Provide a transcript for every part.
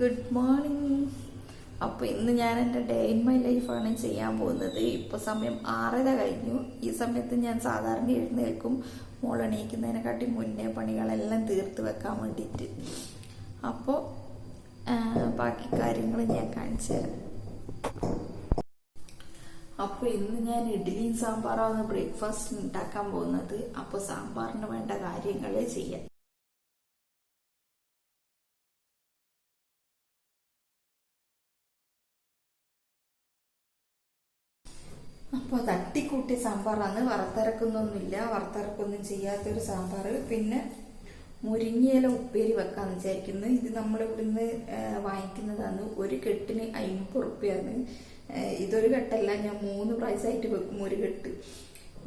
Good morning അപ്പോൾ ഇന്ന് ഞാൻ എന്റെ ഡേ ഇൻ മൈ ലൈഫാണ് ചെയ്യാൻ പോകുന്നത്. ഇപ്പോൾ സമയം ആറര കഴിഞ്ഞു. ഈ സമയത്ത് ഞാൻ സാധാരണ എഴുന്നേൽക്കും. മോൾ എണീക്കുന്നതിനെക്കാട്ടി മുന്നേ പണികളെല്ലാം തീർത്ത് വെക്കാൻ വേണ്ടിയിട്ട്. അപ്പോൾ ബാക്കി കാര്യങ്ങൾ ഞാൻ കാണിച്ചു തരാം. അപ്പോൾ ഇന്ന് ഞാൻ ഇഡ്ഡലിയും സാമ്പാറാണ് ബ്രേക്ക്ഫാസ്റ്റ് ഉണ്ടാക്കാൻ പോകുന്നത്. അപ്പോൾ സാമ്പാറിന് വേണ്ട കാര്യങ്ങളെ ചെയ്യാം. അപ്പോൾ തട്ടിക്കൂട്ടിയ സാമ്പാറാണ് വറുത്തരക്കുന്നൊന്നുമില്ല. വറുത്തരക്കൊന്നും ചെയ്യാത്തൊരു സാമ്പാർ. പിന്നെ മുരിങ്ങയില ഉപ്പേരി വെക്കാന്ന് വിചാരിക്കുന്നത് ഇത് നമ്മൾ ഇവിടുന്ന് വാങ്ങിക്കുന്നതാണ്. ഒരു കെട്ടിന് അമ്പത് റുപ്യാണ് ഇതൊരു കെട്ടല്ല. ഞാൻ മൂന്ന് പ്രാവശ്യമായിട്ട് വെക്കും ഒരു കെട്ട്.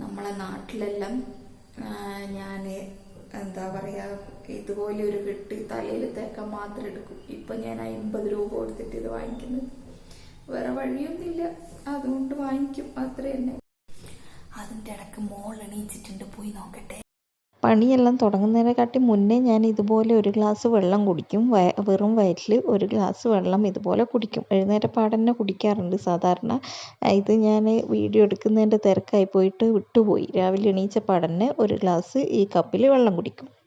നമ്മളെ നാട്ടിലെല്ലാം ഞാൻ എന്താ പറയാ ഇതുപോലെ ഒരു കെട്ട് തലയിൽ തേക്കാൻ മാത്രം എടുക്കും. ഇപ്പൊ ഞാൻ അമ്പത് രൂപ കൊടുത്തിട്ട് ഇത് വാങ്ങിക്കുന്നത് വേറെ വഴിയൊന്നുമില്ല. അതുകൊണ്ട് വാങ്ങിക്കും. അത്രേ തന്നെ അതിന്റെ ഇടയ്ക്ക് മോൾ എണീച്ചിട്ടുണ്ട്. പോയി നോക്കട്ടെ. പണിയെല്ലാം തുടങ്ങുന്നതിനെക്കാട്ടി മുന്നേ ഞാൻ ഇതുപോലെ ഒരു ഗ്ലാസ് വെള്ളം കുടിക്കും. വയ- വെറും വയറ്റിൽ ഒരു ഗ്ലാസ് വെള്ളം ഇതുപോലെ കുടിക്കും. എഴുന്നേറ്റപ്പാടന്നെ കുടിക്കാറുണ്ട് സാധാരണ. ഇത് ഞാൻ വീഡിയോ എടുക്കുന്നതിന്റെ തിരക്കായി പോയിട്ട് വിട്ടുപോയി. രാവിലെ എണീച്ച പാടന്നെ ഒരു ഗ്ലാസ് ഈ കപ്പിൽ വെള്ളം കുടിക്കും.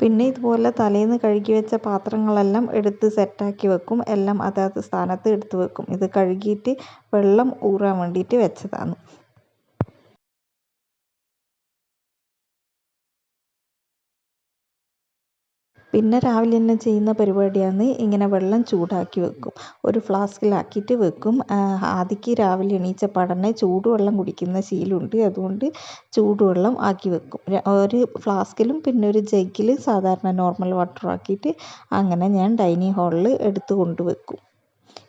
പിന്നെ ഇതുപോലെ തലേന്ന് കഴുകി വെച്ച പാത്രങ്ങളെല്ലാം എടുത്ത് സെറ്റാക്കി വെക്കും. എല്ലാം അതാത് സ്ഥാനത്ത് എടുത്ത് വെക്കും. ഇത് കഴുകിയിട്ട് വെള്ളം ഊറാൻ വേണ്ടിയിട്ട് വെച്ചതാണ്. പിന്നെ രാവിലെ തന്നെ ചെയ്യുന്ന പരിപാടിയാണ് ഇങ്ങനെ വെള്ളം ചൂടാക്കി വെക്കും. ഒരു ഫ്ലാസ്കിലാക്കിയിട്ട് വെക്കും. ആദിക്ക് രാവിലെ എണീച്ച പടനെ ചൂടുവെള്ളം കുടിക്കുന്ന ശീലമുണ്ട്. അതുകൊണ്ട് ചൂടുവെള്ളം ആക്കി വെക്കും. ഒരു ഫ്ലാസ്കിലും പിന്നെ ഒരു ജഗ്ഗിൽ സാധാരണ നോർമൽ വാട്ടർ ആക്കിയിട്ട് അങ്ങനെ ഞാൻ ഡൈനിങ് ഹാളിൽ എടുത്ത് കൊണ്ട് വെക്കും.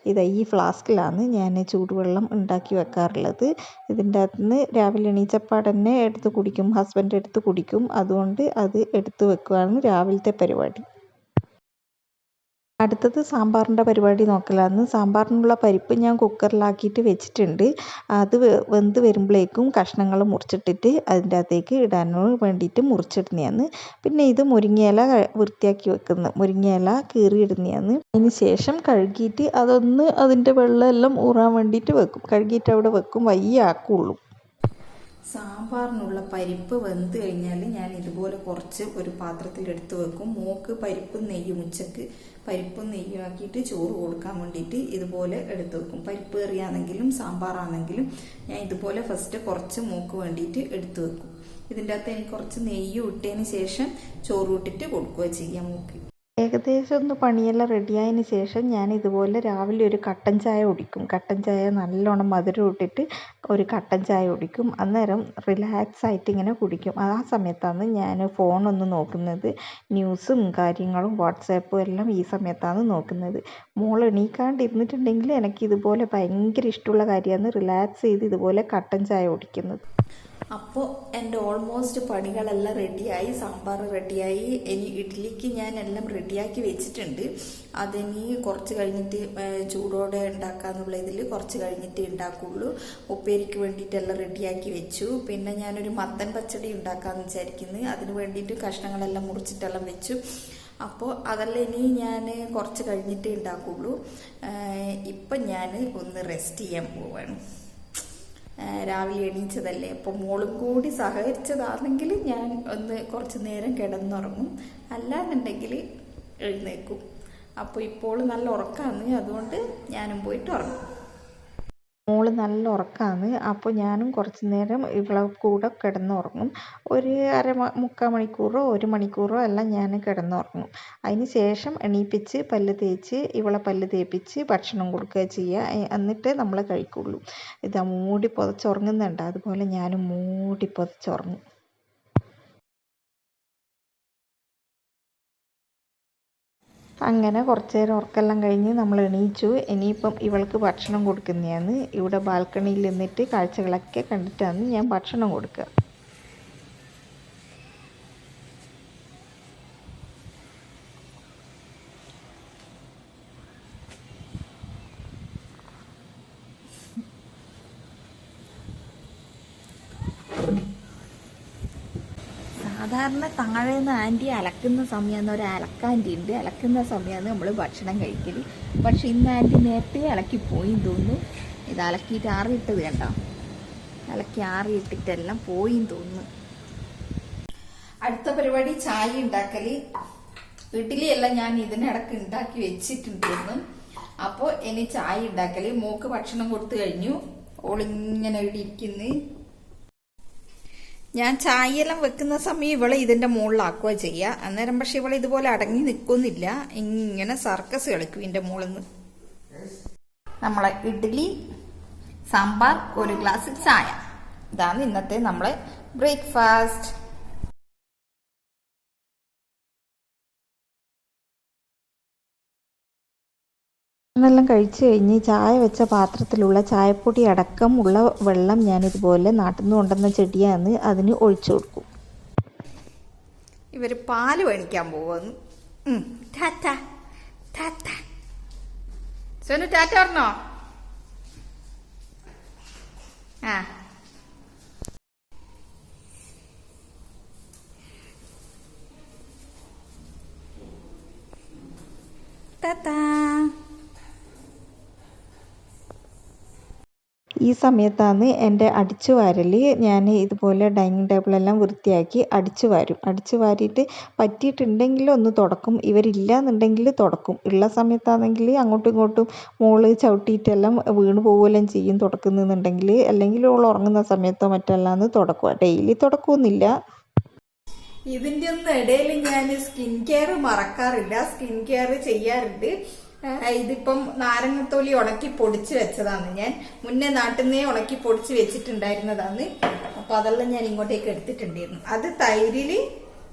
ഇതാ ഈ ഫ്ലാസ്കിലാണ് ഞാൻ ചൂടുവെള്ളം ഉണ്ടാക്കി വെക്കാറുള്ളത്. ഇതിന്റെ അകത്ത് നിന്ന് രാവിലെ എണീച്ചപ്പാടന്നെ എടുത്ത് കുടിക്കും. ഹസ്ബൻഡ് എടുത്ത് കുടിക്കും. അതുകൊണ്ട് അത് എടുത്ത് വെക്കുകയാണ് രാവിലത്തെ പരിപാടി. അടുത്തത് സാമ്പാറിന്റെ പരിപാടി നോക്കലാണ് സാമ്പാറിനുള്ള പരിപ്പ് ഞാൻ കുക്കറിലാക്കിയിട്ട് വെച്ചിട്ടുണ്ട്. അത് വെന്ത് വരുമ്പോഴേക്കും കഷ്ണങ്ങൾ മുറിച്ചിട്ടിട്ട് അതിന്റെ അകത്തേക്ക് ഇടാൻ വേണ്ടിയിട്ട് മുറിച്ചിടുന്നതാണ് പിന്നെ ഇത് മുരിങ്ങയില വൃത്തിയാക്കി വെക്കുന്നു മുരിങ്ങയില കീറിയിടുന്നതാണ് അതിന് ശേഷം കഴുകിയിട്ട് അതൊന്ന് അതിന്റെ വെള്ളമെല്ലാം ഊറാൻ വേണ്ടിയിട്ട് വെക്കും. കഴുകിയിട്ട് അവിടെ വെക്കും. വയ്യ ആക്കുള്ളൂ സാമ്പാറിനുള്ള പരിപ്പ് വെന്ത് കഴിഞ്ഞാൽ ഞാൻ ഇതുപോലെ കുറച്ച് ഒരു പാത്രത്തിൽ എടുത്ത് വെക്കും. മൂക്ക് പരിപ്പ് നെയ്യും ഉച്ചയ്ക്ക് പരിപ്പും നെയ്യും ആക്കിയിട്ട് ചോറ് കൊടുക്കാൻ വേണ്ടിയിട്ട് ഇതുപോലെ എടുത്ത് വെക്കും. പരിപ്പ് കറിയാണെങ്കിലും സാമ്പാറാണെങ്കിലും ഞാൻ ഇതുപോലെ ഫസ്റ്റ് കുറച്ച് മൂക്ക് വേണ്ടിയിട്ട് എടുത്ത് വെക്കും. ഇതിന്റെ അകത്ത് എനിക്ക് കുറച്ച് നെയ്യും ഇട്ടതിന് ശേഷം ചോറ് ഇട്ടിട്ട് കൊടുക്കുക ചെയ്യാം മോക്ക്. ഏകദേശം ഒന്ന് പണിയെല്ലാം റെഡിയായതിന് ശേഷം ഞാൻ ഇതുപോലെ രാവിലെ ഒരു കട്ടൻ ചായ കുടിക്കും. കട്ടൻ ചായ നല്ലോണം മധുരം ഇട്ടിട്ട് ഒരു കട്ടൻ ചായ കുടിക്കും. അന്നേരം റിലാക്സ് ആയിട്ട് ഇങ്ങനെ കുടിക്കും. ആ സമയത്താണ് ഞാൻ ഫോണൊന്ന് നോക്കുന്നത്. ന്യൂസും കാര്യങ്ങളും വാട്സാപ്പും എല്ലാം ഈ സമയത്താണ് നോക്കുന്നത്. മോൾ എണീക്കാണ്ടിരുന്നിട്ടുണ്ടെങ്കിൽ എനിക്ക് ഇതുപോലെ ഭയങ്കര ഇഷ്ടമുള്ള കാര്യമാണ് റിലാക്സ് ചെയ്ത് ഇതുപോലെ കട്ടൻ ചായ കുടിക്കുന്നത്. അപ്പോൾ എന്റെ ഓൾമോസ്റ്റ് പണികളെല്ലാം റെഡിയായി സാമ്പാർ റെഡിയായി ഇനി ഇഡ്ഡലിക്ക് ഞാൻ എല്ലാം റെഡിയാക്കി വെച്ചിട്ടുണ്ട്. അതിനി കുറച്ച് കഴിഞ്ഞിട്ട് ചൂടോടെ ഉണ്ടാക്കാന്നുള്ള ഇതിൽ കുറച്ച് കഴിഞ്ഞിട്ട് ഉണ്ടാക്കുള്ളൂ. ഉപ്പേരിക്ക് വേണ്ടിയിട്ടെല്ലാം റെഡിയാക്കി വെച്ചു. പിന്നെ ഞാനൊരു മത്തൻ പച്ചടി ഉണ്ടാക്കാമെന്ന് വിചാരിക്കുന്നു. അതിന് വേണ്ടിയിട്ട് കഷ്ണങ്ങളെല്ലാം മുറിച്ചിട്ടെല്ലാം വെച്ചു. അപ്പോൾ അതെല്ലാം ഇനി ഞാൻ കുറച്ച് കഴിഞ്ഞിട്ട് ഉണ്ടാക്കുള്ളൂ. ഇപ്പം ഞാൻ ഒന്ന് റെസ്റ്റ് ചെയ്യാൻ പോവാണ്. രാവിലെ എണീച്ചതല്ലേ? അപ്പോൾ മോളും കൂടി സഹകരിച്ചതാണെങ്കിൽ ഞാൻ ഒന്ന് കുറച്ച് നേരം കിടന്നുറങ്ങും. അല്ലാന്നുണ്ടെങ്കിൽ എഴുന്നേക്കും അപ്പോൾ ഇപ്പോൾ നല്ല ഉറക്കമാണ് അതുകൊണ്ട് ഞാനും പോയിട്ട് ഉറങ്ങും. മോൾ നല്ല ഉറക്കമാണ് അപ്പോൾ ഞാനും കുറച്ച് നേരം ഇവളെ കൂടെ കിടന്നുറങ്ങും. ഒരു അര മുക്കാൽ മണിക്കൂറോ ഒരു മണിക്കൂറോ എല്ലാം ഞാൻ കിടന്നുറങ്ങും. അതിന് ശേഷം എണീപ്പിച്ച് പല്ല് തേച്ച് ഇവളെ പല്ല് തേപ്പിച്ച് ഭക്ഷണം കൊടുക്കുക ചെയ്യുക എന്നിട്ടേ നമ്മൾ കഴിക്കുള്ളൂ. ഇതാ മൂടി പുതച്ചുറങ്ങുന്നുണ്ട്. അതുപോലെ ഞാനും മൂടി പുതച്ചുറങ്ങും. അങ്ങനെ കുറച്ച് നേരം ഉറക്കെല്ലാം കഴിഞ്ഞ് നമ്മൾ എണീച്ചു. ഇനിയിപ്പം ഇവൾക്ക് ഭക്ഷണം കൊടുക്കുന്നതാണ്. ഇവിടെ ബാൽക്കണിയിൽ നിന്നിട്ട് കാഴ്ചകളൊക്കെ കണ്ടിട്ടാണ് ഞാൻ ഭക്ഷണം കൊടുക്കുക. സാധാരണ താഴെ നിന്ന് ആന്റി അലക്കുന്ന സമയമെന്ന് ഒരു അലക്കാന്റി ഉണ്ട്. അലക്കുന്ന സമയമാണ് നമ്മൾ ഭക്ഷണം കഴിക്കൽ പക്ഷെ ഇന്ന് ആന്റി നേരത്തെ അലക്കിപ്പോയി തോന്നുന്നു. ഇത് അലക്കിയിട്ട് ആറിയിട്ടത് കണ്ടോ? അലക്കി ആറിയിട്ടിട്ടെല്ലാം പോയി തോന്നുന്നു. അടുത്ത പരിപാടി ചായ ഉണ്ടാക്കൽ. ഇഡ്ഡലിയെല്ലാം ഞാൻ ഇതിനിടക്ക് ഉണ്ടാക്കി വെച്ചിട്ടുണ്ടായിരുന്നു അപ്പോൾ ഇനി ചായ ഉണ്ടാക്കൽ. മോക്ക് ഭക്ഷണം കൊടുത്തു കഴിഞ്ഞു. ഓളിങ്ങനെ ഇവിടെ ഇരിക്കുന്നു. ഞാൻ ചായയെല്ലാം വെക്കുന്ന സമയം ഇവളെ ഇതിന്റെ മുകളിലാക്കുക ചെയ്യുക അന്നേരം പക്ഷെ ഇവളെ ഇതുപോലെ അടങ്ങി നിൽക്കുന്നില്ല ഇങ്ങനെ സർക്കസ് കളിക്കും ഇതിന്റെ മുകളിൽ നിന്ന് നമ്മളെ ഇഡ്ഡലി സാമ്പാർ ഒരു ഗ്ലാസ് ചായ. ഇതാണ് ഇന്നത്തെ നമ്മളെ ബ്രേക്ക്ഫാസ്റ്റ്. ഭക്ഷണമെല്ലാം കഴിച്ചു കഴിഞ്ഞ് ചായ വെച്ച പാത്രത്തിലുള്ള ചായപ്പൊടി അടക്കം ഉള്ള വെള്ളം ഞാനിതുപോലെ നാട്ടിൽ നിന്ന് കൊണ്ടുവന്ന ചെടിയാന്ന് അതിന് ഒഴിച്ചു കൊടുക്കും. ഇവർ പാൽ മേടിക്കാൻ പോവാന്ന്. സോനു ടാറ്റ പറഞ്ഞോ? ആ. ടാറ്റാ. ഈ സമയത്താണ് എന്റെ അടിച്ചു വാരൽ. ഞാൻ ഇതുപോലെ ഡൈനിങ് ടേബിളെല്ലാം വൃത്തിയാക്കി അടിച്ചു വാരും. അടിച്ചു വാരിയിട്ട് പറ്റിയിട്ടുണ്ടെങ്കിൽ ഒന്ന് തുടക്കും. ഇവരില്ല എന്നുണ്ടെങ്കിൽ തുടക്കും. ഉള്ള സമയത്താണെങ്കിൽ അങ്ങോട്ടും ഇങ്ങോട്ടും മോൾ ചവിട്ടിയിട്ടെല്ലാം വീണ് പോവുകയെല്ലാം ചെയ്യും തുടക്കുന്നുണ്ടെങ്കിൽ. അല്ലെങ്കിൽ ഓൾ ഉറങ്ങുന്ന സമയത്തോ മറ്റല്ലാന്ന് തുടക്കുക ഡെയിലി തുടക്കുകയൊന്നുമില്ല ഇതിന്റെ ഒന്നും ഇടയിൽ ഞാൻ സ്കിൻ കെയർ മറക്കാറില്ല. സ്കിൻ കെയർ ചെയ്യാറുണ്ട്. ഇതിപ്പം നാരങ്ങത്തോലി ഉണക്കി പൊടിച്ച് വെച്ചതാണ് ഞാൻ. മുന്നേ നാട്ടിന്നേ ഉണക്കി പൊടിച്ച് വെച്ചിട്ടുണ്ടായിരുന്നതാണ്. അപ്പൊ അതെല്ലാം ഞാൻ ഇങ്ങോട്ടേക്ക് എടുത്തിട്ടുണ്ടായിരുന്നു. അത് തൈരിൽ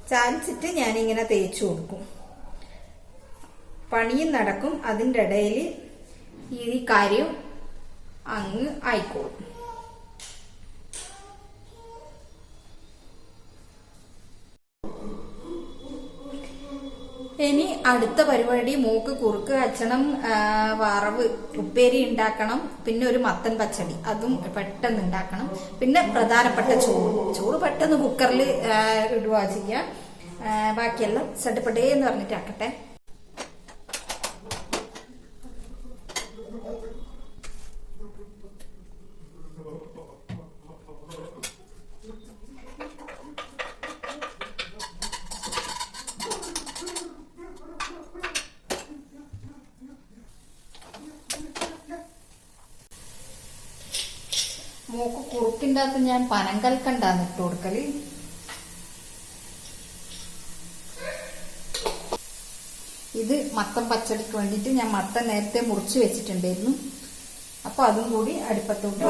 ചാലിച്ചിട്ട് ഞാൻ ഇങ്ങനെ തേച്ചു കൊടുക്കും. പണിയും നടക്കും. അതിന്റെ ഇടയിൽ ഈ കാര്യം അങ്ങ് ആയിക്കോളും. ഇനി അടുത്ത പരിപാടി മൂക്ക് കുറുക്ക് കച്ചണം വറവ് ഉപ്പേരി ഉണ്ടാക്കണം. പിന്നെ ഒരു മത്തൻ പച്ചടി. അതും പെട്ടെന്ന് ഉണ്ടാക്കണം. പിന്നെ പ്രധാനപ്പെട്ട ചോറ്. ചോറ് പെട്ടെന്ന് കുക്കറിൽ ഇടുക ചെയ്യുക ബാക്കിയെല്ലാം ചട്ടപ്പെട്ടേ എന്ന് പറഞ്ഞിട്ട് ആക്കട്ടെ മൂക്ക് കുറുക്കിന്റെ ഞാൻ പനങ്കൽക്കണ്ടാന്ന് ഇട്ട് കൊടുക്കൽ. ഇത് മത്തം പച്ചടിക്ക് വേണ്ടിയിട്ട് ഞാൻ മത്തം നേരത്തെ മുറിച്ച് വെച്ചിട്ടുണ്ടായിരുന്നു. അപ്പൊ അതും കൂടി അടുപ്പത്തോട്ട്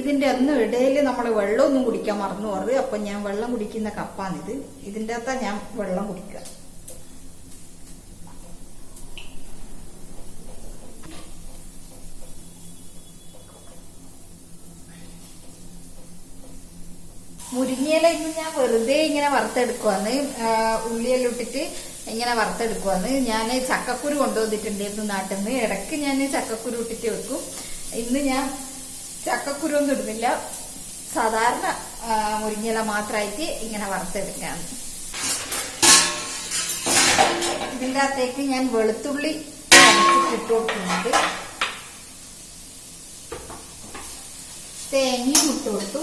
ഇതിന്റെ ഒന്നും ഇടയിൽ നമ്മൾ വെള്ളമൊന്നും കുടിക്കാൻ മറന്നു പോകരുത്. അപ്പൊ ഞാൻ വെള്ളം കുടിക്കുന്ന കപ്പാണിത്. ഇതിന്റെ അകത്താ ഞാൻ വെള്ളം കുടിക്കുക. മുരിങ്ങയില ഇന്ന് ഞാൻ വെറുതെ ഇങ്ങനെ വറുത്തെടുക്കുവാന്ന് ഉള്ളിയെല്ലാം ഇട്ടിട്ട് ഇങ്ങനെ വറുത്തെടുക്കുവാന്ന് ഞാൻ ചക്കക്കുരു കൊണ്ടുവന്നിട്ടുണ്ടായിരുന്നു നാട്ടിൽ നിന്ന് ഇടയ്ക്ക് ഞാൻ ചക്കക്കുരു ഇട്ടിട്ട് വെക്കും. ഇന്ന് ഞാൻ ചക്കക്കുരു ഒന്നും ഇടുന്നില്ല. സാധാരണ മുരിങ്ങയില മാത്രമായിട്ട് ഇങ്ങനെ വറുത്തെടുക്കാന്ന് ഇതിന്റെ അകത്തേക്ക് ഞാൻ വെളുത്തുള്ളി ഇട്ട് കൊടുക്കുന്നുണ്ട്. തേങ്ങയും ഇട്ട് കൊടുത്തു.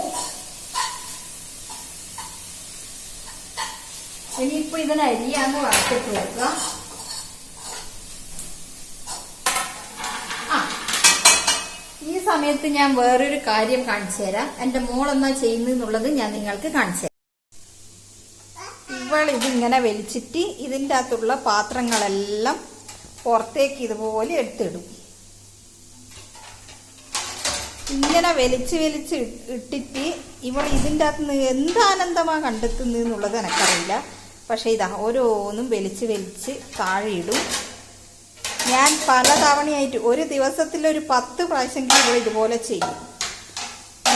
ഇനിയിപ്പോ ഇതിന് അരിയാന്ന് വറുത്തിട്ട് ആ. ഈ സമയത്ത് ഞാൻ വേറൊരു കാര്യം കാണിച്ചു തരാം. എന്റെ മോൾ എന്നാ ചെയ്യുന്നുള്ളത് ഞാൻ നിങ്ങൾക്ക് കാണിച്ചു തരാം. ഇവൾ ഇതിങ്ങനെ വലിച്ചിട്ട് ഇതിന്റെ അകത്തുള്ള പാത്രങ്ങളെല്ലാം പുറത്തേക്ക് ഇതുപോലെ എടുത്തിടും. ഇങ്ങനെ വലിച്ച് വലിച്ച് ഇട്ടിട്ട് ഇവൾ ഇതിന്റെ അകത്ത് നിന്ന് എന്ത് കണ്ടെത്തുന്നത് എന്നുള്ളത് എനിക്കറിയില്ല. പക്ഷേ ഇതാ ഓരോന്നും വലിച്ച് വലിച്ച് താഴെയിടും. ഞാൻ പല തവണയായിട്ട് ഒരു ദിവസത്തിൽ ഒരു പത്ത് പ്രാവശ്യമെങ്കിലും ഇവൾ ഇതുപോലെ ചെയ്യും.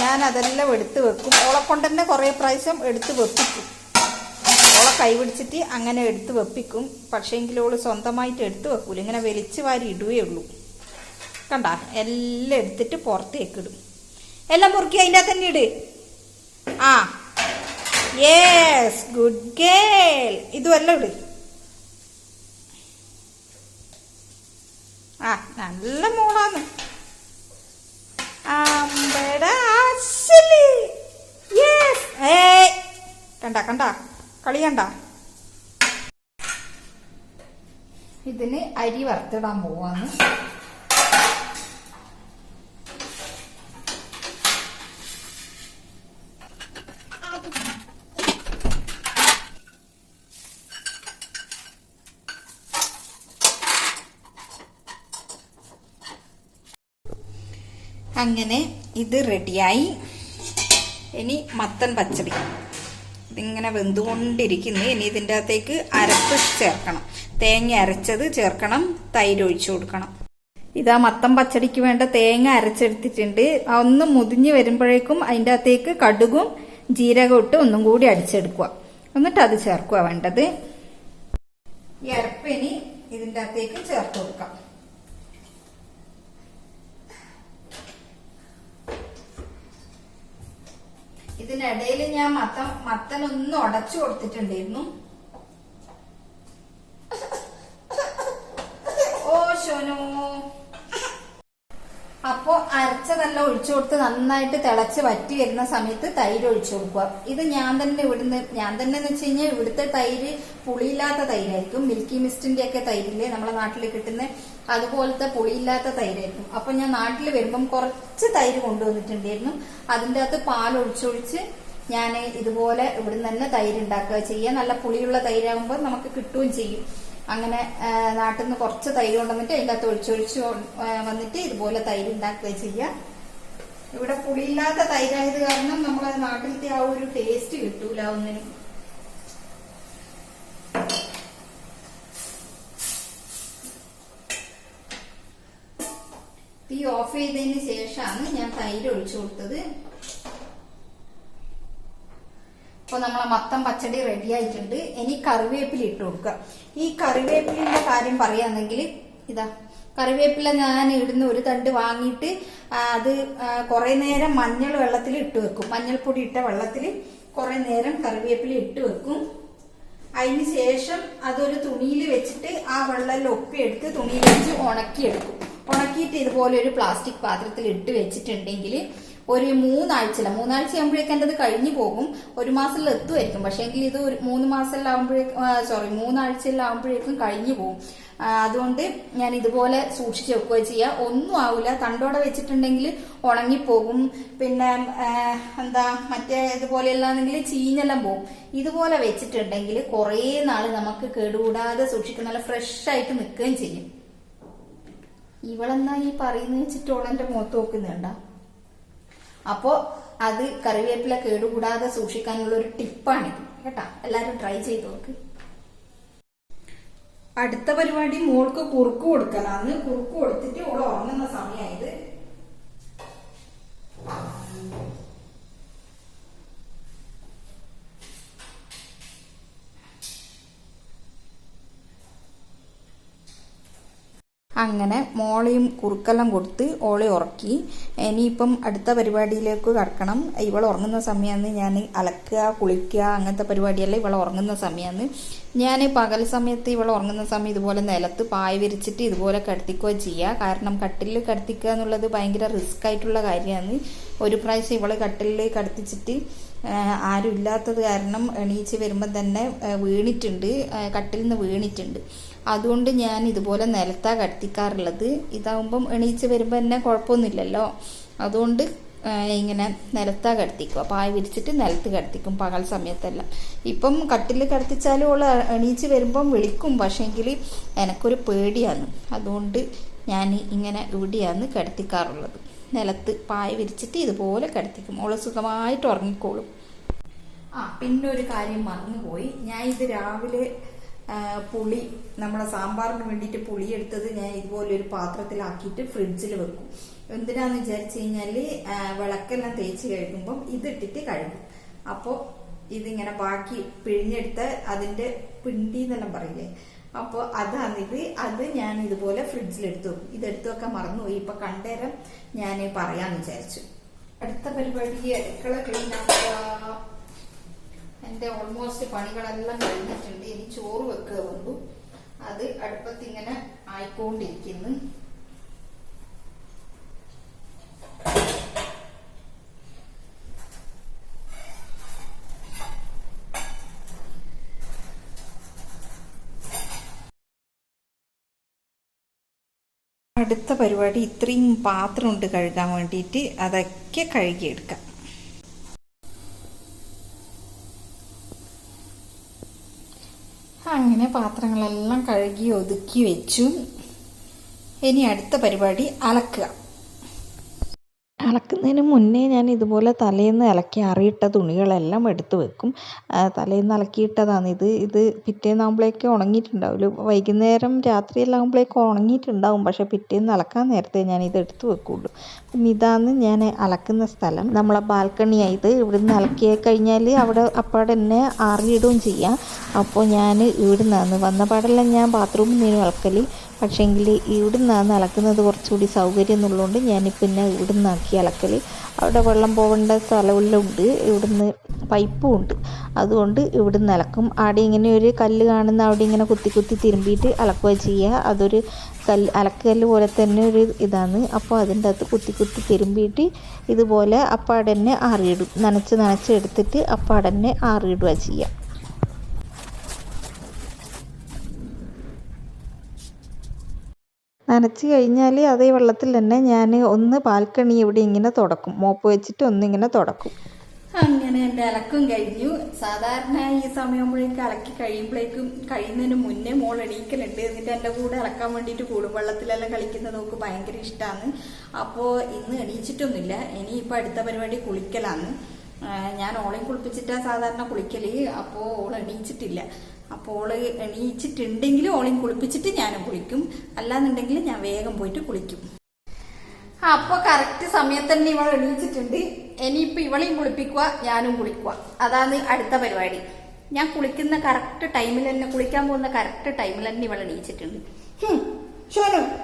ഞാൻ അതെല്ലാം എടുത്ത് വെക്കും. ഓളെ തന്നെ കുറേ പ്രാവശ്യം എടുത്ത് വെപ്പിക്കും. ഓളെ കൈപിടിച്ചിട്ട് അങ്ങനെ എടുത്ത് വെപ്പിക്കും. പക്ഷേങ്കിൽ ഓൾ സ്വന്തമായിട്ട് എടുത്ത് വെക്കൂല. ഇങ്ങനെ വലിച്ച് വാരി ഇടുകയേ ഉള്ളൂ. കണ്ട? എല്ലാം എടുത്തിട്ട് പുറത്തേക്കിടും എല്ലാം മുറുക്കി അതിന്റെ തന്നെ ഇട്. ആ യെസ് ഗുഡ് ഗേൾ ഇതുമല്ല ഇവിടെ. ആ നല്ല ഏ കണ്ട കണ്ട. കളി കണ്ട. ഇതിന് അരി വറുത്തിടാൻ പോവാന്ന് അങ്ങനെ ഇത് റെഡിയായി. ഇനി മത്തൻ പച്ചടി. ഇതിങ്ങനെ വെന്തുകൊണ്ടിരിക്കുന്നു. ഇനി ഇതിന്റെ അകത്തേക്ക് അരപ്പ് ചേർക്കണം. തേങ്ങ അരച്ചത് ചേർക്കണം. തൈര് ഒഴിച്ചു കൊടുക്കണം. ഇതാ മത്തൻ പച്ചടിക്ക് വേണ്ട തേങ്ങ അരച്ചെടുത്തിട്ടുണ്ട്. ഒന്ന് മുതിഞ്ഞ് വരുമ്പോഴേക്കും അതിന്റെ അകത്തേക്ക് കടുകും ജീരകം ഇട്ട് ഒന്നും കൂടി അടിച്ചെടുക്കുക. എന്നിട്ട് അത് ചേർക്കുക വേണ്ടത്. ഈ അരപ്പ് ഇനി ഇതിന്റെ അകത്തേക്ക് ചേർത്ത് കൊടുക്കാം. ഇതിനിടയിൽ ഞാൻ മത്തൻ മത്തൻ ഒന്ന് ഉടച്ചു കൊടുത്തിട്ടുണ്ടായിരുന്നു. ഓ ശോനു. അപ്പോ അരച്ചതെല്ലാം ഒഴിച്ചു കൊടുത്ത് നന്നായിട്ട് തിളച്ച് വറ്റി വരുന്ന സമയത്ത് തൈര് ഒഴിച്ചു കൊടുക്കുക. ഇത് ഞാൻ തന്നെ ഇവിടുന്ന് ഞാൻ തന്നെ എന്ന് വെച്ച് കഴിഞ്ഞാൽ ഇവിടുത്തെ തൈര് പുളിയില്ലാത്ത തൈരായിരിക്കും. മിൽക്കി മിസ്റ്റിന്റെ ഒക്കെ തൈരില്ലേ നമ്മളെ നാട്ടിൽ കിട്ടുന്ന അതുപോലത്തെ പുളിയില്ലാത്ത തൈരായിരിക്കും. അപ്പൊ ഞാൻ നാട്ടിൽ വരുമ്പം കുറച്ച് തൈര് കൊണ്ടുവന്നിട്ടുണ്ടായിരുന്നു. അതിന്റെ അകത്ത് പാൽ ഒഴിച്ചൊഴിച്ച് ഞാൻ ഇതുപോലെ ഇവിടുന്ന് തന്നെ തൈര് ഉണ്ടാക്കുക. ചെയ്യുക നല്ല പുളിയുള്ള തൈരാകുമ്പോൾ നമുക്ക് കിട്ടുകയും ചെയ്യും. അങ്ങനെ നാട്ടിൽ നിന്ന് കുറച്ച് തൈര് കൊണ്ടുവന്നിട്ട് അതിന്റെ അകത്ത് ഒഴിച്ചൊഴിച്ച് വന്നിട്ട് ഇതുപോലെ തൈര് ഉണ്ടാക്കുക ചെയ്യുക ഇവിടെ പുളിയില്ലാത്ത തൈരായത് കാരണം നമ്മൾ നാട്ടിലത്തെ ആ ഒരു ടേസ്റ്റ് കിട്ടൂല ഒന്നിനും. തീ ഓഫ് ചെയ്തതിന് ശേഷമാണ് ഞാൻ തൈര് ഒഴിച്ചു കൊടുത്തത്. അപ്പൊ നമ്മളെ മത്തം പച്ചടി റെഡി ആയിട്ടുണ്ട്. ഇനി കറിവേപ്പില ഇട്ട് കൊടുക്കുക. ഈ കറിവേപ്പിലിന്റെ കാര്യം പറയാന്നെങ്കിൽ ഇതാ കറിവേപ്പില ഞാൻ ഇടുന്ന ഒരു തണ്ട് വാങ്ങിയിട്ട് അത് കുറെ നേരം മഞ്ഞൾ വെള്ളത്തിൽ ഇട്ട് വെക്കും. മഞ്ഞൾപ്പൊടി ഇട്ട വെള്ളത്തിൽ കുറെ നേരം കറിവേപ്പില ഇട്ട് വെക്കും. അതിന് ശേഷം അതൊരു തുണിയിൽ വെച്ചിട്ട് ആ വെള്ളം ഒപ്പിയെടുത്ത് തുണിയിൽ വെച്ച് ഉണക്കിയെടുക്കും. ഉണക്കിയിട്ട് ഇതുപോലെ ഒരു പ്ലാസ്റ്റിക് പാത്രത്തിൽ ഇട്ട് വെച്ചിട്ടുണ്ടെങ്കിൽ ഒരു മൂന്നാഴ്ച മൂന്നാഴ്ച ആകുമ്പോഴേക്കും എന്റെ അത് കഴിഞ്ഞു പോകും. ഒരു മാസത്തിൽ എത്തുമായിരിക്കും. പക്ഷേ എങ്കിൽ ഇത് ഒരു മൂന്ന് മാസത്തിലാവുമ്പോഴേക്കും സോറി മൂന്നാഴ്ചയിലാവുമ്പോഴേക്കും കഴിഞ്ഞു പോകും. അതുകൊണ്ട് ഞാൻ ഇതുപോലെ സൂക്ഷിച്ച് വെക്കുക ചെയ്യുക ഒന്നും ആവില്ല തണ്ടോടെ വെച്ചിട്ടുണ്ടെങ്കിൽ ഉണങ്ങിപ്പോകും. പിന്നെ എന്താ മറ്റേ ഇതുപോലെയല്ലാന്നെങ്കിൽ ചീഞ്ഞെല്ലാം പോകും ഇതുപോലെ വെച്ചിട്ടുണ്ടെങ്കിൽ കുറേ നാൾ നമുക്ക് കേടുകൂടാതെ സൂക്ഷിക്കും. നല്ല ഫ്രഷ് ആയിട്ട് നിൽക്കുകയും ചെയ്യും. ഇവളെന്നാ ഈ പറയുന്ന വെച്ചിട്ട് ഓളെന്റെ മുഖത്ത് നോക്കുന്നുണ്ട അപ്പോ അത് കറിവേപ്പില കേടുകൂടാതെ സൂക്ഷിക്കാനുള്ള ഒരു ടിപ്പാണിത് കേട്ടാ? എല്ലാരും ട്രൈ ചെയ്ത് നോക്ക്. അടുത്ത പരിപാടി മോൾക്ക് കുറുക്ക് കൊടുക്കലാന്ന് കുറുക്ക് കൊടുത്തിട്ട് ഓൾ ഉറങ്ങുന്ന സമയമായത് അങ്ങനെ മോളെയും കുറുക്കെല്ലാം കൊടുത്ത് ഓളെ ഉറക്കി. ഇനിയിപ്പം അടുത്ത പരിപാടിയിലേക്ക് കടക്കണം. ഇവൾ ഉറങ്ങുന്ന സമയമാണ് ഞാൻ അലക്കുക കുളിക്കുക അങ്ങനത്തെ പരിപാടിയല്ല ഇവൾ ഉറങ്ങുന്ന സമയമാണ് ഞാൻ പകൽ സമയത്ത് ഇവൾ ഉറങ്ങുന്ന സമയം ഇതുപോലെ നിലത്ത് പായ വിരിച്ചിട്ട് ഇതുപോലെ കിടത്തിക്കുകയോ ചെയ്യുക കാരണം കട്ടിലിൽ കിടത്തിക്കുക എന്നുള്ളത് ഭയങ്കര റിസ്ക് ആയിട്ടുള്ള കാര്യമാണ്. ഒരു പ്രാവശ്യം ഇവളെ കട്ടിലിൽ കിടത്തിച്ചിട്ട് ആരുമില്ലാത്തത് കാരണം എണീച്ച് വരുമ്പോൾ തന്നെ വീണിട്ടുണ്ട്. കട്ടിൽ നിന്ന് വീണിട്ടുണ്ട്. അതുകൊണ്ട് ഞാൻ ഇതുപോലെ നിലത്താണ് കടത്തിക്കാറുള്ളത്. ഇതാവുമ്പം എണീച്ച് വരുമ്പോൾ തന്നെ കുഴപ്പമൊന്നുമില്ലല്ലോ. അതുകൊണ്ട് ഇങ്ങനെ ഇങ്ങനെ നിലത്താ അപ്പോൾ പായ വിരിച്ചിട്ട് നിലത്ത് കടത്തിക്കും പകൽ സമയത്തെല്ലാം. ഇപ്പം കട്ടിൽ കടത്തിച്ചാലും ഉള്ള എണീച്ച് വരുമ്പം വിളിക്കും. പക്ഷേങ്കിൽ എനിക്കൊരു പേടിയാണ്. അതുകൊണ്ട് ഞാൻ ഇങ്ങനെ ഇവിടെയാണ് കിടത്തിക്കാറുള്ളത്. നിലത്ത് പായ വിരിച്ചിട്ട് ഇതുപോലെ കിടത്തിക്കും. ഓൾ സുഖമായിട്ട് ഉറങ്ങിക്കോളും. ആ പിന്നെ ഒരു കാര്യം മറന്നുപോയി. ഞാൻ ഇത് രാവിലെ പുളി നമ്മളെ സാമ്പാറിന് വേണ്ടിയിട്ട് പുളി എടുത്തത് ഞാൻ ഇതുപോലെ ഒരു പാത്രത്തിലാക്കിയിട്ട് ഫ്രിഡ്ജിൽ വെക്കും. എന്തിനാന്ന് വിചാരിച്ചു കഴിഞ്ഞാൽ വിളക്കെല്ലാം തേച്ച് കഴുകുമ്പം ഇതിട്ടിട്ട് കഴുകും. അപ്പോൾ ഇതിങ്ങനെ ബാക്കി പിഴിഞ്ഞെടുത്ത് അതിന്റെ പിണ്ടി എന്നെല്ലാം പറയില്ലേ? അപ്പോൾ അതാണിത്. അത് ഞാൻ ഇതുപോലെ ഫ്രിഡ്ജിൽ എടുത്തു വെക്കും. ഇത് എടുത്തു വെക്കാൻ മറന്നുപോയി. ഇപ്പൊ കണ്ടേരം ഞാൻ പറയാന്ന് വിചാരിച്ചു. അടുത്ത പരിപാടി അടുക്കള ക്ലീൻ ആക്കുക. എന്റെ ഓൾമോസ്റ്റ് പണികളെല്ലാം കഴിഞ്ഞിട്ടുണ്ട്. ഇനി ചോറ് വെക്കുക വന്നു അത് അടുപ്പത്തിങ്ങനെ ആയിക്കൊണ്ടിരിക്കുന്നു. അടുത്ത പരിപാടി ഇത്രയും പാത്രം ഉണ്ട് കഴുകാൻ വേണ്ടിയിട്ട്. അതൊക്കെ കഴുകിയെടുക്കാം. അങ്ങനെ പാത്രങ്ങളെല്ലാം കഴുകി ഒതുക്കി വെച്ചു. ഇനി അടുത്ത പരിപാടി അലക്കുക. അലക്കുന്നതിന് മുന്നേ ഞാൻ ഇതുപോലെ തലേന്ന് അലക്കി അറിയിട്ട തുണികളെല്ലാം എടുത്ത് വെക്കും. തലേന്ന് അലക്കിയിട്ടതാണ് ഇത് ഇത് പിറ്റേന്നാകുമ്പോഴേക്കും ഉണങ്ങിയിട്ടുണ്ടാവില്ല വൈകുന്നേരം രാത്രിയെല്ലാം ആകുമ്പോഴേക്കും ഉണങ്ങിയിട്ടുണ്ടാവും. പക്ഷേ പിറ്റേന്ന് അലക്കാൻ നേരത്തെ ഞാൻ ഇത് എടുത്ത് വെക്കുള്ളൂ. പിന്നെ ഇതാണ് ഞാൻ അലക്കുന്ന സ്ഥലം. നമ്മളെ ബാൽക്കണിയാണ് ഇത്. ഇവിടുന്ന് അലക്കി കഴിഞ്ഞാൽ അവിടെ അപ്പാടെ തന്നെ ആറിയിടുകയും ചെയ്യാം. അപ്പോൾ ഞാൻ ഇവിടുന്നാണ്. വന്ന പാടെല്ലാം ഞാൻ ബാത്റൂമിൽ നിന്ന് അലക്കൽ പക്ഷേങ്കിൽ ഇവിടുന്നാണ് അലക്കുന്നത് കുറച്ചുകൂടി സൗകര്യം എന്നുള്ളതുകൊണ്ട് ഞാൻ പിന്നെ ഇവിടുന്നാക്കി അലക്കൽ അവിടെ വെള്ളം പോകേണ്ട സ്ഥലമെല്ലാം ഉണ്ട് ഇവിടുന്ന് പൈപ്പും ഉണ്ട് അതുകൊണ്ട് ഇവിടുന്ന് അലക്കും. അവിടെ ഇങ്ങനെ ഒരു കല്ല് കാണുന്ന അവിടെ ഇങ്ങനെ കുത്തി കുത്തി തിരുമ്പിയിട്ട് അലക്കുക ചെയ്യുക അതൊരു കല്ല് അലക്കല്ല് പോലെ തന്നെ ഒരു ഇതാണ്. അപ്പോൾ അതിന്റെ അകത്ത് കുത്തി കുത്തി തിരുമ്പിയിട്ട് ഇതുപോലെ അപ്പാടന്നെ ആറിയിടും. നനച്ച് നനച്ച് എടുത്തിട്ട് അപ്പാടന്നെ ആറിയിടുക ചെയ്യുക നനച്ച് കഴിഞ്ഞാൽ അതേ വെള്ളത്തിൽ തന്നെ ഞാൻ ഒന്ന് ബാൽക്കണി ഇവിടെ ഇങ്ങനെ തുടക്കും. മോപ്പ് വെച്ചിട്ട് ഒന്നിങ്ങനെ തുടക്കും. അങ്ങനെ എന്റെ അലക്കും കഴിഞ്ഞു. സാധാരണ ഈ സമയമാകുമ്പോഴേക്ക് അലക്കി കഴിയുമ്പോഴേക്കും കഴിയുന്നതിന് മുന്നേ മോൾ എണീക്കലുണ്ട്. എന്നിട്ട് എന്റെ കൂടെ അലക്കാൻ വേണ്ടിയിട്ട് കൂടും. വെള്ളത്തിലെല്ലാം കളിക്കുന്നത് നോക്ക് ഭയങ്കര ഇഷ്ടമാണ് അപ്പോൾ ഇന്ന് എണീച്ചിട്ടൊന്നുമില്ല. ഇനിയിപ്പോൾ അടുത്ത പരിപാടി കുളിക്കലാണ് ഞാൻ ഓളെയും കുളിപ്പിച്ചിട്ടാണ് സാധാരണ കുളിക്കൽ. അപ്പോൾ ഓൾ എണീച്ചിട്ടില്ല. അപ്പോൾ എണീച്ചിട്ടുണ്ടെങ്കിൽ ഓളെയും കുളിപ്പിച്ചിട്ട് ഞാനും കുളിക്കും. അല്ലാന്നുണ്ടെങ്കിൽ ഞാൻ വേഗം പോയിട്ട് കുളിക്കും. അപ്പൊ കറക്റ്റ് സമയത്ത് തന്നെ ഇവൾ എണീച്ചിട്ടുണ്ട്. ഇനിയിപ്പോ ഇവളെയും കുളിപ്പിക്കുക ഞാനും കുളിക്കുക. അതാണ് അടുത്ത പരിപാടി. ഞാൻ കുളിക്കുന്ന കറക്റ്റ് ടൈമിൽ തന്നെ കുളിക്കാൻ പോകുന്ന കറക്റ്റ് ടൈമിൽ തന്നെ ഇവൾ എണീച്ചിട്ടുണ്ട്.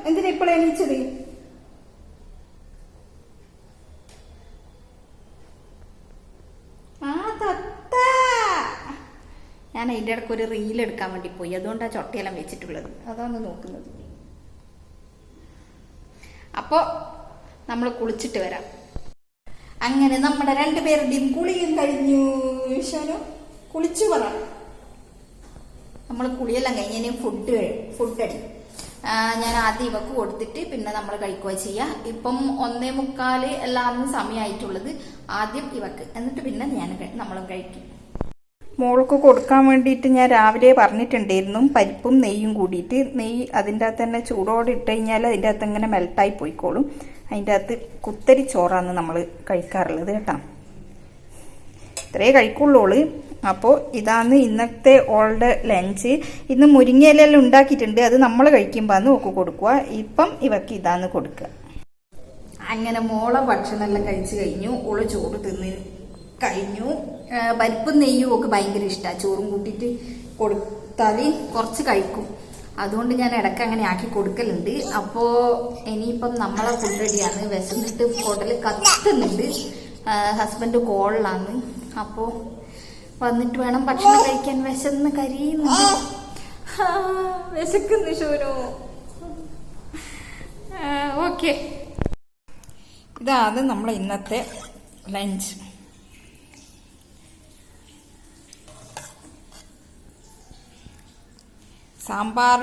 എന്തിനാ ഇപ്പോൾ എണീച്ചത്? ആ തത്ത! ഞാൻ അതിന്റെ ഇടയ്ക്ക് ഒരു റീൽ എടുക്കാൻ വേണ്ടി പോയി. അതുകൊണ്ടാണ് ചൊട്ടയെല്ലാം വെച്ചിട്ടുള്ളത്. അതാണ് നോക്കുന്നത്. അപ്പോൾ നമ്മൾ കുളിച്ചിട്ട് വരാം. അങ്ങനെ നമ്മുടെ രണ്ടുപേരുടെയും കുളിയും കഴിഞ്ഞു. ഷനു കുളിച്ചു പറ. നമ്മൾ കുളിയെല്ലാം കഴിഞ്ഞ് ഇനി ഫുഡ് ഫുഡ് അടി ഞാൻ ആദ്യം ഇവക്ക് കൊടുത്തിട്ട് പിന്നെ നമ്മൾ കഴിക്കുക ചെയ്യാം. ഇപ്പം ഒന്നേ മുക്കാൽ എല്ലാവരും സമയമായിട്ടുള്ളത് ആദ്യം ഇവക്ക്. എന്നിട്ട് പിന്നെ ഞാൻ നമ്മളും കഴിക്കും. മോൾക്ക് കൊടുക്കാൻ വേണ്ടിയിട്ട് ഞാൻ രാവിലെ പറഞ്ഞിട്ടുണ്ടായിരുന്നു. പരിപ്പും നെയ്യും കൂടിയിട്ട്. നെയ്യ് അതിന്റെ അകത്ത് തന്നെ ചൂടോടെ ഇട്ട് കഴിഞ്ഞാൽ അതിന്റെ അകത്ത് ഇങ്ങനെ മെൽട്ടായി പോയിക്കോളും. അതിന്റെ അകത്ത് കുത്തരി ചോറാണ് നമ്മൾ കഴിക്കാറുള്ളത് കേട്ടോ. ഇത്രേ കഴിക്കുള്ളൂ അപ്പോൾ ഇതാണ് ഇന്നത്തെ ഓൾഡ് ലഞ്ച് ഇന്ന് മുരിങ്ങയിലെല്ലാം ഉണ്ടാക്കിയിട്ടുണ്ട്. അത് നമ്മൾ കഴിക്കുമ്പോൾ അന്ന് ഒക്കെ കൊടുക്കുക. ഇപ്പം ഇവക്ക് ഇതാന്ന് കൊടുക്കുക. അങ്ങനെ മോളെ ഭക്ഷണമെല്ലാം കഴിച്ചു കഴിഞ്ഞു. ഓൾ ചോറ് തിന്ന് കഴിഞ്ഞു. പരിപ്പും നെയ്യും ഒക്കെ ഭയങ്കര ഇഷ്ടമാണ് ചോറും കൂട്ടിയിട്ട് കൊടുത്താൽ കുറച്ച് കഴിക്കും. അതുകൊണ്ട് ഞാൻ ഇടയ്ക്ക് അങ്ങനെ ആക്കി കൊടുക്കലുണ്ട്. അപ്പോൾ ഇനിയിപ്പം നമ്മളെ ഫുഡ് റെഡിയാണ് വിശന്നിട്ട് കുടൽ കത്തുന്നുണ്ട്. ഹസ്ബൻഡ് കോളിലാണ്. അപ്പോൾ വന്നിട്ട് വേണം ഭക്ഷണം കഴിക്കാൻ. വിശന്ന് കരിയുന്നുണ്ട് ആ, വിശക്കുന്നു ഷോനു ഓക്കെ. ഇതാണ് നമ്മളെ ഇന്നത്തെ ലഞ്ച്. സാമ്പാർ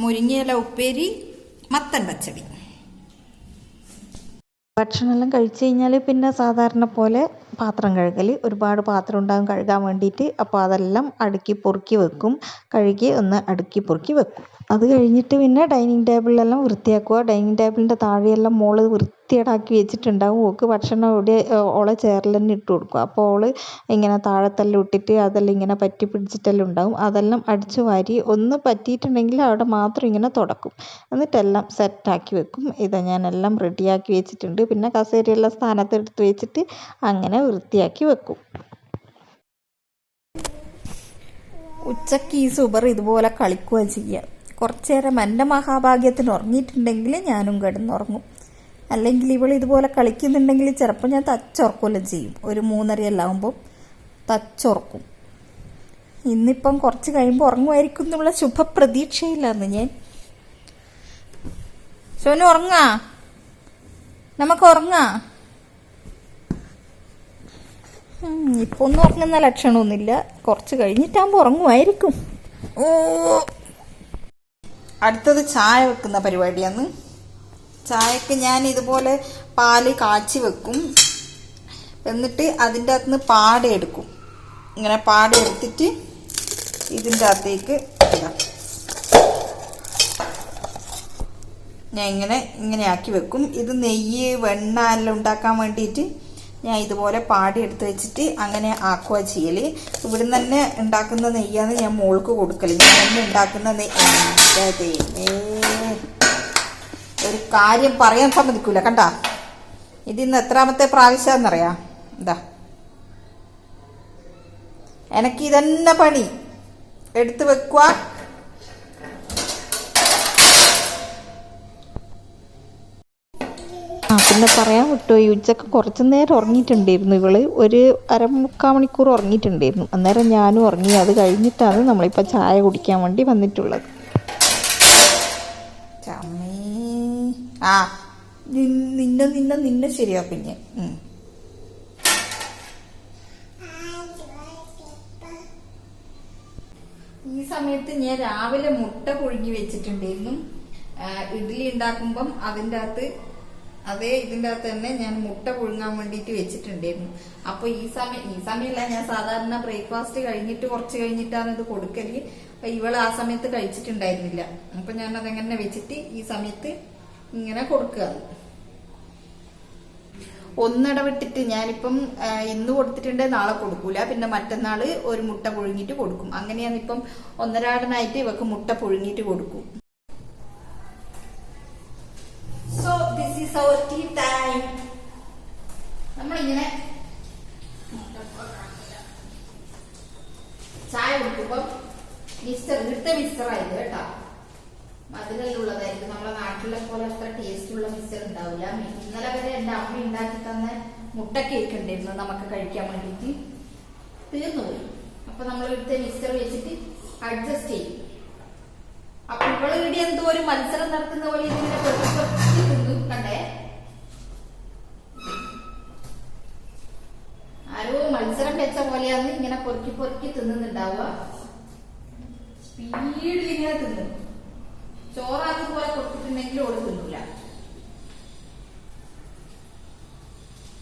മുരിങ്ങയില ഉപ്പേരി മത്തൻ പച്ചടി. ഭക്ഷണമെല്ലാം കഴിച്ചു കഴിഞ്ഞാൽ പിന്നെ സാധാരണ പോലെ പാത്രം കഴുകൽ ഒരുപാട് പാത്രം ഉണ്ടാകും കഴുകാൻ വേണ്ടിയിട്ട്. അപ്പോൾ അതെല്ലാം അടുക്കി പൊറുക്കി വെക്കും. കഴുകി ഒന്ന് അടുക്കി പൊറുക്കി വെക്കും. അത് കഴിഞ്ഞിട്ട് പിന്നെ ഡൈനിങ് ടേബിളിലെല്ലാം വൃത്തിയാക്കുക. ഡൈനിങ് ടേബിളിന്റെ താഴെയെല്ലാം മോൾ വൃത്തിയേടാക്കി വെച്ചിട്ടുണ്ടാവും. ഓക്ക് ഭക്ഷണം ഇവിടെ ഓളെ ചെയറിൽ തന്നെ ഇട്ട് കൊടുക്കും. അപ്പോൾ ഓൾ ഇങ്ങനെ താഴത്തെല്ലാം ഇട്ടിട്ട് അതെല്ലാം ഇങ്ങനെ പറ്റി പിടിച്ചിട്ടെല്ലാം ഉണ്ടാവും. അതെല്ലാം അടിച്ചു വാരി ഒന്ന് പറ്റിയിട്ടുണ്ടെങ്കിൽ അവിടെ മാത്രം ഇങ്ങനെ തുടക്കും. എന്നിട്ടെല്ലാം സെറ്റാക്കി വെക്കും. ഇത് ഞാനെല്ലാം റെഡിയാക്കി വെച്ചിട്ടുണ്ട്. പിന്നെ കസേരയെല്ലാം സ്ഥാനത്ത് എടുത്ത് വെച്ചിട്ട് അങ്ങനെ വൃത്തിയാക്കി വെക്കും. ഉച്ചയ്ക്ക് ഈ സുബർ ഇതുപോലെ കളിക്കുക ചെയ്യുക കുറച്ചു നേരം എന്റെ മഹാഭാഗ്യത്തിന് ഉറങ്ങിയിട്ടുണ്ടെങ്കിൽ ഞാനും കിടന്നുറങ്ങും. അല്ലെങ്കിൽ ഇവൾ ഇതുപോലെ കളിക്കുന്നുണ്ടെങ്കിൽ ചിലപ്പോൾ ഞാൻ തച്ചുറക്കുമല്ലോ ചെയ്യും. ഒരു മൂന്നരയെല്ലാം ആകുമ്പോൾ തച്ചുറക്കും ഇന്നിപ്പം കുറച്ച് കഴിയുമ്പോൾ ഉറങ്ങുമായിരിക്കും എന്നുള്ള ശുഭപ്രതീക്ഷയില്ലാന്ന് ഞാൻ. സോനു ഉറങ്ങാ? നമുക്ക് ഉറങ്ങാ? ഉം, ഇപ്പൊ ഒന്നും ഉറങ്ങുന്ന ലക്ഷണമൊന്നുമില്ല. കുറച്ച് കഴിഞ്ഞിട്ടാകുമ്പോൾ ഉറങ്ങുമായിരിക്കും. ഓ. അടുത്തത് ചായ വെക്കുന്ന പരിപാടിയാണ്. ചായക്ക് ഞാൻ ഇതുപോലെ പാൽ കാച്ചി വെക്കും. എന്നിട്ട് അതിന്റെ അകത്ത് നിന്ന് പാട എടുക്കും. ഇങ്ങനെ പാടെടുത്തിട്ട് ഇതിന്റെ അകത്തേക്ക് ഇടാം. ഞാൻ ഇങ്ങനെ ഇങ്ങനെ ആക്കി വെക്കും. ഇത് നെയ്യ് വെണ്ണ എല്ലാം ഉണ്ടാക്കാൻ വേണ്ടിയിട്ട് ഞാൻ ഇതുപോലെ പാടി എടുത്ത് വെച്ചിട്ട് അങ്ങനെ ആക്കുക ചെയ്യൽ ഇവിടുന്ന് തന്നെ ഉണ്ടാക്കുന്ന നെയ്യാണ് ഞാൻ മോൾക്ക് കൊടുക്കൽ. ഞാൻ തന്നെ ഉണ്ടാക്കുന്ന നെയ്യ് ഒരു കാര്യം പറയാൻ സമ്മതിക്കൂല കണ്ട? ഇതിന്ന് എത്രാമത്തെ പ്രാവശ്യമെന്നറിയാം എന്താ എനിക്ക് ഇതന്നെ പണി. എടുത്ത് വെക്കുക ആ പിന്നെ പറയാൻ ഈ ഉച്ചയ്ക്ക് കുറച്ച് നേരം ഉറങ്ങിയിട്ടുണ്ടായിരുന്നു. ഇവൾ ഒരു അരമുക്കാൽ മണിക്കൂർ ഉറങ്ങിയിട്ടുണ്ടായിരുന്നു. അന്നേരം ഞാനും ഉറങ്ങി. അത് കഴിഞ്ഞിട്ടാണ് നമ്മളിപ്പോൾ ചായ കുടിക്കാൻ വേണ്ടി വന്നിട്ടുള്ളത്. ആ നിന്നെ നിന്നെ നിന്നെ ശരിയാ പിന്നെ ഉം. ഈ സമയത്ത് ഞാൻ രാവിലെ മുട്ട പുഴുങ്ങി വെച്ചിട്ടുണ്ടായിരുന്നു. ഇഡ്ഡലി ഉണ്ടാക്കുമ്പം അതിന്റെ അകത്ത് അതേ ഇതിന്റെ അകത്ത് തന്നെ ഞാൻ മുട്ട പുഴുങ്ങാൻ വേണ്ടിയിട്ട് വെച്ചിട്ടുണ്ടായിരുന്നു. അപ്പോൾ ഈ സമയം ഈ സമയമല്ല ഞാൻ സാധാരണ ബ്രേക്ക്ഫാസ്റ്റ് കഴിഞ്ഞിട്ട് കുറച്ച് കഴിഞ്ഞിട്ടാണ് ഇത് കൊടുക്കൽ. അപ്പൊ ഇവൾ ആ സമയത്ത് കഴിച്ചിട്ടുണ്ടായിരുന്നില്ല. അപ്പൊ ഞാൻ അതങ്ങനെ വെച്ചിട്ട് ഈ സമയത്ത് ഇങ്ങനെ കൊടുക്കുക ഒന്നിടവിട്ടിട്ട് ഞാനിപ്പം ഇന്ന് കൊടുത്തിട്ടുണ്ട് നാളെ കൊടുക്കൂല. പിന്നെ മറ്റന്നാൾ ഒരു മുട്ട പുഴുങ്ങിട്ട് കൊടുക്കും. അങ്ങനെയാണ് ഇപ്പം ഒന്നരാടനായിട്ട് ഇവക്ക് മുട്ട പുഴുങ്ങിട്ട് കൊടുക്കും. അവർ ടീ നമ്മളിങ്ങനെ ചായ കുടിക്കുമ്പം മിസ്റ്റർ ഇവിടുത്തെ മിസ്റ്റർ ആയത് കേട്ടോ. മധുരമുള്ളതായിരിക്കും നമ്മളെ നാട്ടിലെ പോലെ അത്ര ടേസ്റ്റ് ഉള്ള മിസ്റ്റർ ഉണ്ടാവില്ല. ഇന്നലെ വരെ എന്റെ അമ്മ ഉണ്ടാക്കി തന്ന മുട്ട കേക്ക് ഉണ്ടായിരുന്നു. നമുക്ക് കഴിക്കാൻ വേണ്ടിയിട്ട്. തീർന്നുപോയി. അപ്പൊ നമ്മൾ ഇവിടുത്തെ മിസ്റ്റർ വെച്ചിട്ട് അഡ്ജസ്റ്റ് ചെയ്യും. അപ്പൊ ഇവൾ ഇവിടെ എന്തോ ഒരു മത്സരം നടത്തുന്ന പോലെ ഇതിങ്ങനെ കണ്ടേ? ആരോ മത്സരം വെച്ച പോലെയാണ് ഇങ്ങനെ പൊറുക്കി പൊറുക്കി തിന്നുന്നുണ്ടാവുക. സ്പീഡിൽ ഇങ്ങനെ തിന്നും. ചോറാക്കി പോലെ കൊടുത്തിട്ടുണ്ടെങ്കിൽ ഓട് തിന്നൂല.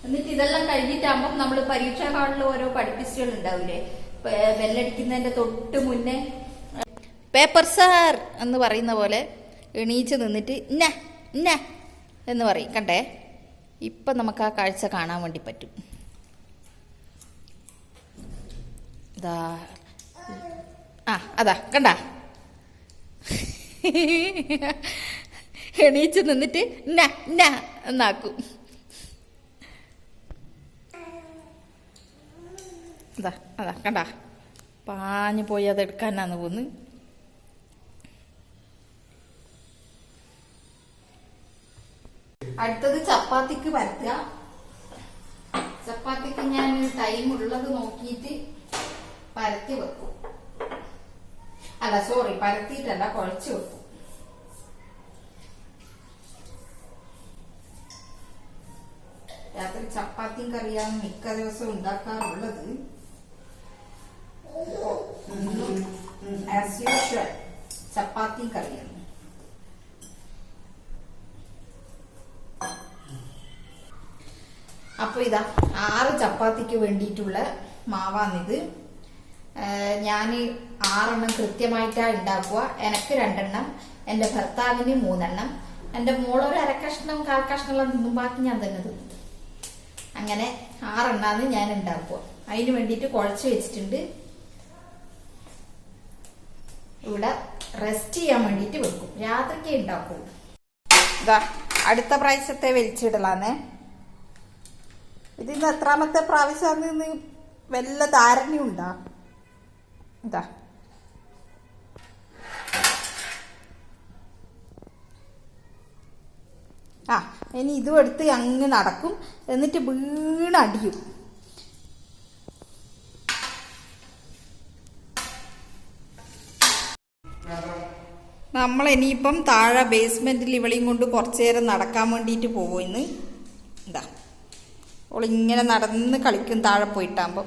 എന്നിട്ട് ഇതെല്ലാം കഴിഞ്ഞിട്ടാകുമ്പോൾ നമ്മൾ പരീക്ഷാ ഹാളിൽ ഓരോ പഠിപ്പിച്ചുകൾ ഉണ്ടാവില്ലേ ബെല്ലടിക്കുന്നതിന്റെ തൊട്ട് മുന്നേ പേപ്പർ സാർ എന്ന് പറയുന്ന പോലെ എണീച്ച് നിന്നിട്ട് ഇന്ന ഇന്ന എന്ന് പറയും. കണ്ടേ? ഇപ്പം നമുക്ക് ആ കാഴ്ച കാണാൻ വേണ്ടി പറ്റും. ഇതാ ആ അതാ. കണ്ട? എണീച്ച് നിന്നിട്ട് ന ന എന്നാക്കും. അതാ അതാ. കണ്ട? പാഞ്ഞു പോയി അത് എടുക്കാനാന്ന് പോന്ന്. അടുത്തത് ചപ്പാത്തിക്ക് പരത്തുക. ചപ്പാത്തിക്ക് ഞാൻ ടൈം ഉള്ളത് നോക്കിയിട്ട് പരത്തി വെക്കും. അല്ല സോറി പരത്തിയിട്ടല്ല കുഴച്ച് വെക്കും. രാത്രി ചപ്പാത്തിയും കറിയാണ് മിക്ക ദിവസവും ഉണ്ടാക്കാറുള്ളത്. ആസ് യൂഷ്വൽ ചപ്പാത്തിയും കറിയാണ്. അപ്പൊ ഇതാ ആറ് ചപ്പാത്തിക്ക് വേണ്ടിയിട്ടുള്ള മാവാണിത്. ഞാൻ ആറെണ്ണം കൃത്യമായിട്ടാണ് ഉണ്ടാക്കുക എനക്ക് രണ്ടെണ്ണം എന്റെ ഭർത്താവിന് മൂന്നെണ്ണം എന്റെ മോളൊരു അരക്കഷ്ണം കാൽ കഷ്ണമെല്ലാം തിന്നും ബാക്കി ഞാൻ തന്നെ തിന്നും അങ്ങനെ ആറെണ്ണാന്ന് ഞാൻ ഉണ്ടാക്കുക അതിന് വേണ്ടിയിട്ട് കുഴച്ച് വെച്ചിട്ടുണ്ട്. ഇവിടെ റെസ്റ്റ് ചെയ്യാൻ വേണ്ടിയിട്ട് വെക്കും. രാത്രിക്ക് ഉണ്ടാക്കും അടുത്ത പ്രാവശ്യത്തെ വലിച്ചിടലാന്നേ ഇതിന്ന് എത്രാമത്തെ പ്രാവശ്യം നീ വല്ല ധാരണയുണ്ടാ? എന്താ ആ ഇനി ഇതും എടുത്ത് അങ്ങ് നടക്കും. എന്നിട്ട് വീണടിയും നമ്മൾ ഇനിയിപ്പം താഴെ ബേസ്മെന്റിൽ ഇവളെയും കൊണ്ട് കുറച്ചു നേരം നടക്കാൻ വേണ്ടിയിട്ട് പോകുമെന്ന് അവളിങ്ങനെ നടന്ന് കളിക്കും താഴെ പോയിട്ടാകുമ്പം.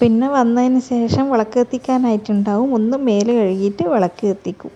പിന്നെ വന്നതിന് ശേഷം വിളക്ക് കത്തിക്കാനായിട്ടുണ്ടാവും ഒന്ന് മേൽ കഴുകിയിട്ട് വിളക്ക് കത്തിക്കും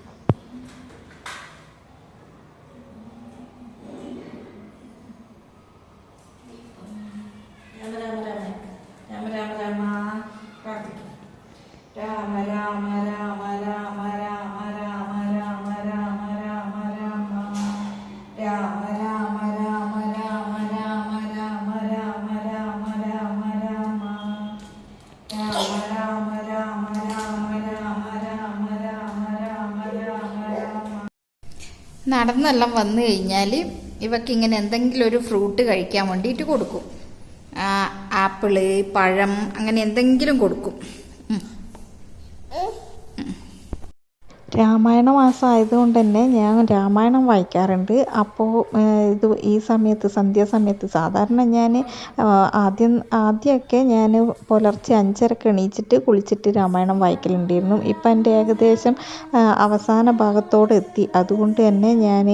നടന്നെല്ലാം വന്നു കഴിഞ്ഞാൽ ഇവക്ക് ഇങ്ങനെ എന്തെങ്കിലും ഒരു ഫ്രൂട്ട് കഴിക്കാൻ വേണ്ടിയിട്ട് കൊടുക്കും. ആപ്പിൾ പഴം അങ്ങനെ എന്തെങ്കിലും കൊടുക്കും. രാമായണ മാസം ആയതുകൊണ്ട് തന്നെ ഞാൻ രാമായണം വായിക്കാറുണ്ട്. അപ്പോൾ ഇത് ഈ സമയത്ത് സന്ധ്യാസമയത്ത് സാധാരണ ഞാൻ ആദ്യം ആദ്യമൊക്കെ ഞാൻ പുലർച്ചെ അഞ്ചരക്ക് എണീച്ചിട്ട് കുളിച്ചിട്ട് രാമായണം വായിക്കലുണ്ടായിരുന്നു. ഇപ്പം എന്റെ ഏകദേശം അവസാന ഭാഗത്തോടെ എത്തി. അതുകൊണ്ട് തന്നെ ഞാൻ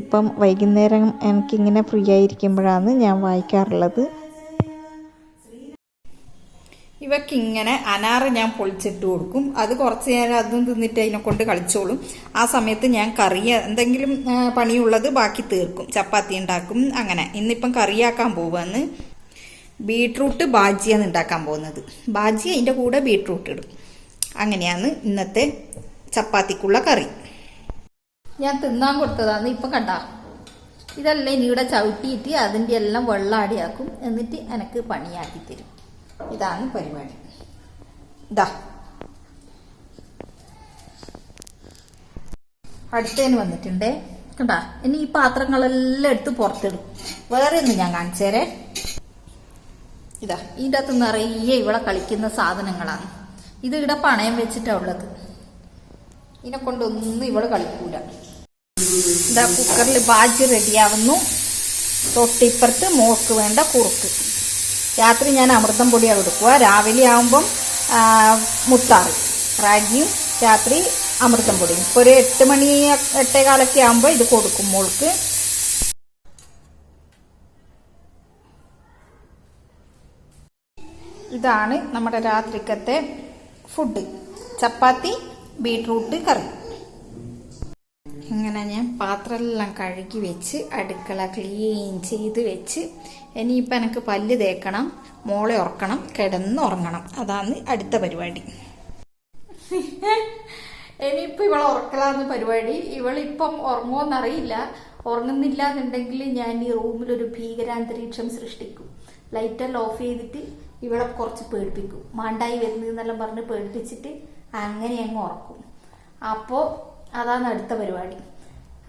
ഇപ്പം വൈകുന്നേരം എനിക്കിങ്ങനെ ഫ്രീ ആയിരിക്കുമ്പോഴാണ് ഞാൻ വായിക്കാറുള്ളത്. ഇവക്കിങ്ങനെ അനാറ് ഞാൻ പൊളിച്ചിട്ട് കൊടുക്കും. അത് കുറച്ച് നേരം അതും തിന്നിട്ട് അതിനെ കൊണ്ട് കളിച്ചോളും. ആ സമയത്ത് ഞാൻ കറി എന്തെങ്കിലും പണിയുള്ളത് ബാക്കി തീർക്കും. ചപ്പാത്തി ഉണ്ടാക്കും. അങ്ങനെ. ഇന്നിപ്പം കറിയാക്കാൻ പോവാന്ന്. ബീട്രൂട്ട് ബാജിയാണ് ഉണ്ടാക്കാൻ പോകുന്നത്. ബാജി അതിന്റെ കൂടെ ബീട്രൂട്ട് ഇടും. അങ്ങനെയാണ് ഇന്നത്തെ ചപ്പാത്തിക്കുള്ള കറി. ഞാൻ തിന്നാൻ കൊടുത്തതാണ് ഇപ്പം കണ്ട. ഇതെല്ലാം ഇനിയുടെ ചവിട്ടിയിട്ട് അതിന്റെ എല്ലാം വെള്ളാടിയാക്കും. എന്നിട്ട് എനിക്ക് പണിയാക്കി തരും. ഇതാണ് പരിപാടി. ദാ. അടുത്തതിന് വന്നിട്ടുണ്ട്. കണ്ടാ ഇനി ഈ പാത്രങ്ങളെല്ലാം എടുത്ത് പുറത്തിടും. വേറെ ഒന്നും ഞാൻ കാണിച്ചേരെ ഇതാ ഇതിന്റെ അകത്ത് നിറയെ ഇവിടെ കളിക്കുന്ന സാധനങ്ങളാണ്. ഇത് ഇവിടെ പണയം വെച്ചിട്ടാ ഉള്ളത്. ഇതിനെ കൊണ്ടൊന്നും ഇവിടെ കളിക്കൂല. ഇതാ കുക്കറിൽ ബാജി റെഡിയാവുന്നു തൊട്ടിപ്പുറത്ത് മോക്ക് വേണ്ട കുറുക്ക്. രാത്രി ഞാൻ അമൃതം പൊടിയാണ് കൊടുക്കുക രാവിലെ ആകുമ്പം മുത്താറ്. റാഗിയും രാത്രി അമൃതം പൊടിയും. ഇപ്പോൾ ഒരു എട്ട് മണി എട്ടേ കാലൊക്കെ ആകുമ്പോൾ ഇത് കൊടുക്കും മോൾക്ക്. ഇതാണ് നമ്മുടെ രാത്രിക്കത്തെ ഫുഡ് ചപ്പാത്തി ബീട്രൂട്ട് കറി. ഇങ്ങനെ ഞാൻ പാത്രമെല്ലാം കഴുകി വെച്ച് അടുക്കള ക്ലീൻ ചെയ്ത് വെച്ച് ഇനിയിപ്പോൾ എനിക്ക് പല്ല് തേക്കണം മോളെ ഉറക്കണം കിടന്ന് ഉറങ്ങണം. അതാണ് അടുത്ത പരിപാടി. ഇനിയിപ്പോൾ ഇവളെ ഉറക്കലാന്ന് പരിപാടി. ഇവളിപ്പം ഉറങ്ങുമെന്നറിയില്ല ഉറങ്ങുന്നില്ല എന്നുണ്ടെങ്കിൽ ഞാൻ ഈ റൂമിലൊരു ഭീകരാന്തരീക്ഷം സൃഷ്ടിക്കും. ലൈറ്റെല്ലാം ഓഫ് ചെയ്തിട്ട് ഇവളെ കുറച്ച് പേടിപ്പിക്കും. മാണ്ടായി വരുന്നതെന്നെല്ലാം പറഞ്ഞ് പേടിപ്പിച്ചിട്ട് അങ്ങനെ അങ്ങ് ഉറക്കും. അപ്പോൾ അതാണ് അടുത്ത പരിപാടി.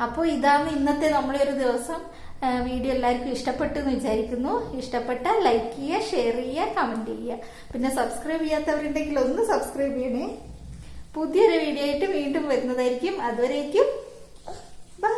അപ്പോൾ ഇതാണ് ഇന്നത്തെ നമ്മളെ ഒരു ദിവസം. വീഡിയോ എല്ലാവർക്കും ഇഷ്ടപ്പെട്ടു എന്ന് വിചാരിക്കുന്നു. ഇഷ്ടപ്പെട്ട ലൈക്ക് ചെയ്യുക ഷെയർ ചെയ്യുക കമന്റ് ചെയ്യുക. പിന്നെ സബ്സ്ക്രൈബ് ചെയ്യാത്തവരുണ്ടെങ്കിൽ ഒന്ന് സബ്സ്ക്രൈബ് ചെയ്യണേ. പുതിയൊരു വീഡിയോ ആയിട്ട് വീണ്ടും വരുന്നതായിരിക്കും. അതുവരേക്കും ബൈ